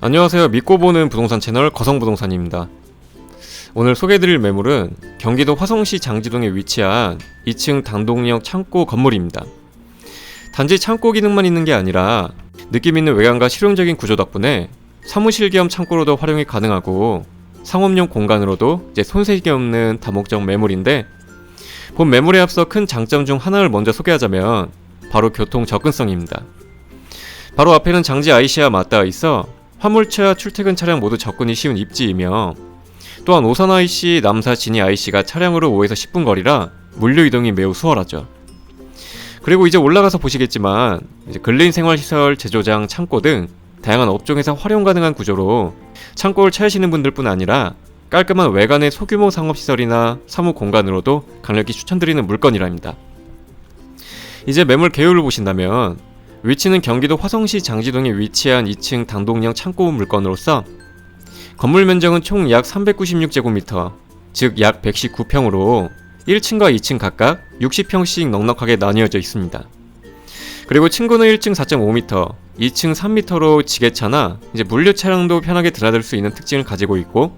안녕하세요. 믿고 보는 부동산 채널 거성부동산입니다. 오늘 소개해드릴 매물은 경기도 화성시 장지동에 위치한 2층 단독역 창고 건물입니다. 단지 창고 기능만 있는 게 아니라 느낌 있는 외관과 실용적인 구조 덕분에 사무실 겸 창고로도 활용이 가능하고 상업용 공간으로도 이제 손색이 없는 다목적 매물인데 본 매물에 앞서 큰 장점 중 하나를 먼저 소개하자면 바로 교통 접근성입니다. 바로 앞에는 장지 IC와 맞닿아 있어 화물차 출퇴근 차량 모두 접근이 쉬운 입지이며 또한 오산 IC, 남사 진이 IC가 차량으로 5에서 10분 거리라 물류 이동이 매우 수월하죠. 그리고 이제 올라가서 보시겠지만 이제 근린 생활시설, 제조장, 창고 등 다양한 업종에서 활용 가능한 구조로 창고를 찾으시는 분들뿐 아니라 깔끔한 외관의 소규모 상업시설이나 사무 공간으로도 강력히 추천드리는 물건이랍니다. 이제 매물 개요를 보신다면 위치는 경기도 화성시 장지동에 위치한 2층 단독형 창고 물건으로서 건물 면적은 총 약 396제곱미터, 즉 약 119평으로 1층과 2층 각각 60평씩 넉넉하게 나뉘어져 있습니다. 그리고 층고는 1층 4.5m, 2층 3m로 지게차나 이제 물류 차량도 편하게 드나들 수 있는 특징을 가지고 있고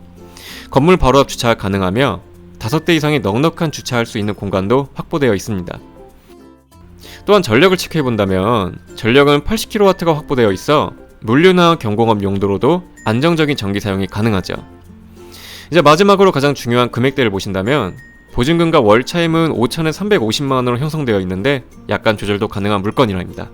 건물 바로 앞 주차가 가능하며 5대 이상의 넉넉한 주차할 수 있는 공간도 확보되어 있습니다. 또한 전력을 체크해 본다면 전력은 80kW가 확보되어 있어 물류나 경공업 용도로도 안정적인 전기 사용이 가능하죠. 이제 마지막으로 가장 중요한 금액대를 보신다면 보증금과 월 차임은 5천에 350만 원으로 형성되어 있는데 약간 조절도 가능한 물건이랍니다.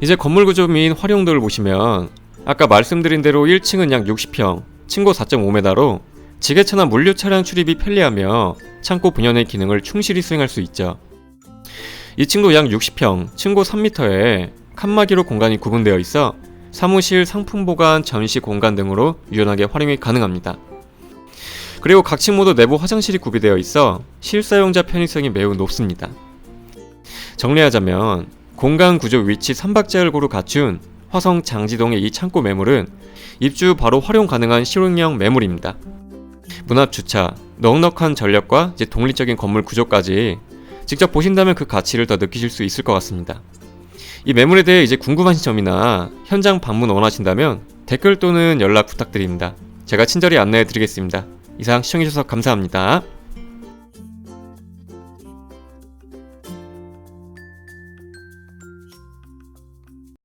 이제 건물 구조 및 활용도를 보시면 아까 말씀드린 대로 1층은 약 60평, 층고 4.5m로 지게차나 물류 차량 출입이 편리하며 창고 분연의 기능을 충실히 수행할 수 있죠. 2층도 약 60평, 층고 3m에 칸막이로 공간이 구분되어 있어 사무실, 상품 보관, 전시 공간 등으로 유연하게 활용이 가능합니다. 그리고 각 층 모두 내부 화장실이 구비되어 있어 실사용자 편의성이 매우 높습니다. 정리하자면 공간 구조 위치 3박자를 고루 갖춘 화성 장지동의 이 창고 매물은 입주 바로 활용 가능한 실용형 매물입니다. 문 앞 주차, 넉넉한 전력과 독립적인 건물 구조까지 직접 보신다면 그 가치를 더 느끼실 수 있을 것 같습니다. 이 매물에 대해 이제 궁금하신 점이나 현장 방문 원하신다면 댓글 또는 연락 부탁드립니다. 제가 친절히 안내해 드리겠습니다. 이상 시청해주셔서 감사합니다.